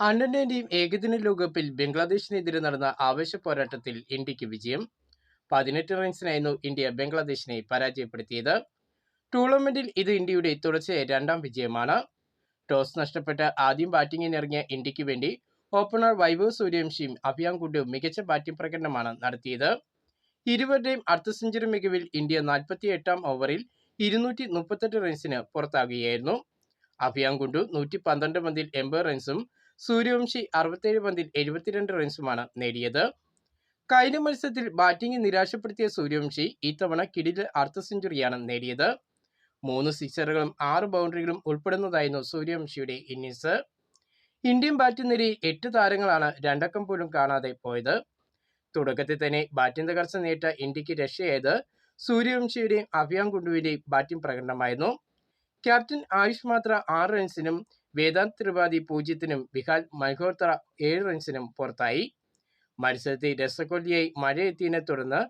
Under ഏകദിന ലോകകപ്പിൽ ബംഗ്ലാദേശിനെതിരെ നടന്ന ആവേശ പോരാട്ടത്തിൽ ഇന്ത്യയ്ക്ക് വിജയം. പതിനെട്ട് റൺസിനായിരുന്നു ഇന്ത്യ ബംഗ്ലാദേശിനെ പരാജയപ്പെടുത്തിയത്. ടൂർണമെന്റിൽ ഇത് ഇന്ത്യയുടെ തുടർച്ചയായ രണ്ടാം വിജയമാണ്. ടോസ് നഷ്ടപ്പെട്ട ആദ്യം ബാറ്റിംഗിനിറങ്ങിയ ഇന്ത്യയ്ക്ക് വേണ്ടി ഓപ്പണർ വൈഭവ് സൂര്യവംശിയും അഭിയാൻ കുണ്ടും മികച്ച ബാറ്റിംഗ് പ്രകടനമാണ് നടത്തിയത്. ഇരുവരുടെയും അർദ്ധ സെഞ്ചുറി മികവിൽ ഇന്ത്യ നാൽപ്പത്തി എട്ടാം ഓവറിൽ ഇരുന്നൂറ്റി മുപ്പത്തെട്ട് റൺസിന് പുറത്താകുകയായിരുന്നു. അഭിയാൻ കുണ്ടു നൂറ്റി പന്ത്രണ്ട് പന്തിൽ എൺപത് റൺസും സൂര്യവംശി അറുപത്തേഴ് പന്തിൽ എഴുപത്തിരണ്ട് റൺസുമാണ് നേടിയത്. കഴിഞ്ഞ മത്സരത്തിൽ ബാറ്റിംഗ് നിരാശപ്പെടുത്തിയ സൂര്യവംശി ഇത്തവണ കിടിൽ അർദ്ധ സെഞ്ചുറിയാണ് നേടിയത്. മൂന്ന് സിക്സറുകളും ആറ് ബൗണ്ടറികളും ഉൾപ്പെടുന്നതായിരുന്നു സൂര്യവംശിയുടെ ഇന്നിംഗ്സ് ഇന്ത്യൻ ബാറ്റ് നിരയിൽ എട്ട് താരങ്ങളാണ് രണ്ടക്കം പോലും കാണാതെ പോയത്. തുടക്കത്തിൽ തന്നെ ബാറ്റിംഗ് തകർച്ച നേട്ട ഇന്ത്യയ്ക്ക് രക്ഷയായത് സൂര്യവംശിയുടെയും അഭിയാൻ കുണ്ടുവിന്റെയും ബാറ്റിംഗ് പ്രകടനമായിരുന്നു. ക്യാപ്റ്റൻ ആയുഷ് മാത്ര ആറ് റൺസിനും വേദാന്ത് ത്രിപാഠി പൂജ്യത്തിനും വിഹാൽ മൽഹോത്ര ഏഴ് റൺസിനും പുറത്തായി. മത്സരത്തിൽ രസകൊല്ലിയായി മഴയെത്തിയതിനെ തുടർന്ന്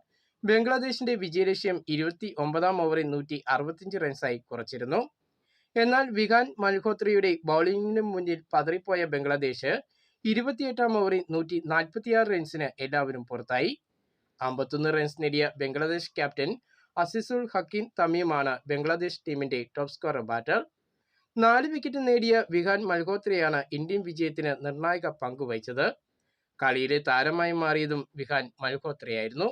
ബംഗ്ലാദേശിന്റെ വിജയലക്ഷ്യം ഇരുപത്തി ഒമ്പതാം ഓവറിൽ നൂറ്റി അറുപത്തിയഞ്ച് റൺസായി കുറച്ചിരുന്നു. എന്നാൽ വിഹാൻ മൽഹോത്രയുടെ ബൗളിംഗിന് മുന്നിൽ പതറിപ്പോയ ബംഗ്ലാദേശ് ഇരുപത്തിയെട്ടാം ഓവറിൽ നൂറ്റി നാൽപ്പത്തിയാറ് റൺസിന് എല്ലാവരും പുറത്തായി. അമ്പത്തൊന്ന് റൺസ് നേടിയ ബംഗ്ലാദേശ് ക്യാപ്റ്റൻ അസിസുൽ ഹക്കീം തമീമാണ് ബംഗ്ലാദേശ് ടീമിന്റെ ടോപ്പ് സ്കോറർ ബാറ്റർ നാല് വിക്കറ്റ് നേടിയ വിഹാൻ മൽഹോത്രയാണ് ഇന്ത്യൻ വിജയത്തിന് നിർണായക പങ്ക് വഹിച്ചത്. കളിയിലെ താരമായി മാറിയതും വിഹാൻ മൽഹോത്രയായിരുന്നു.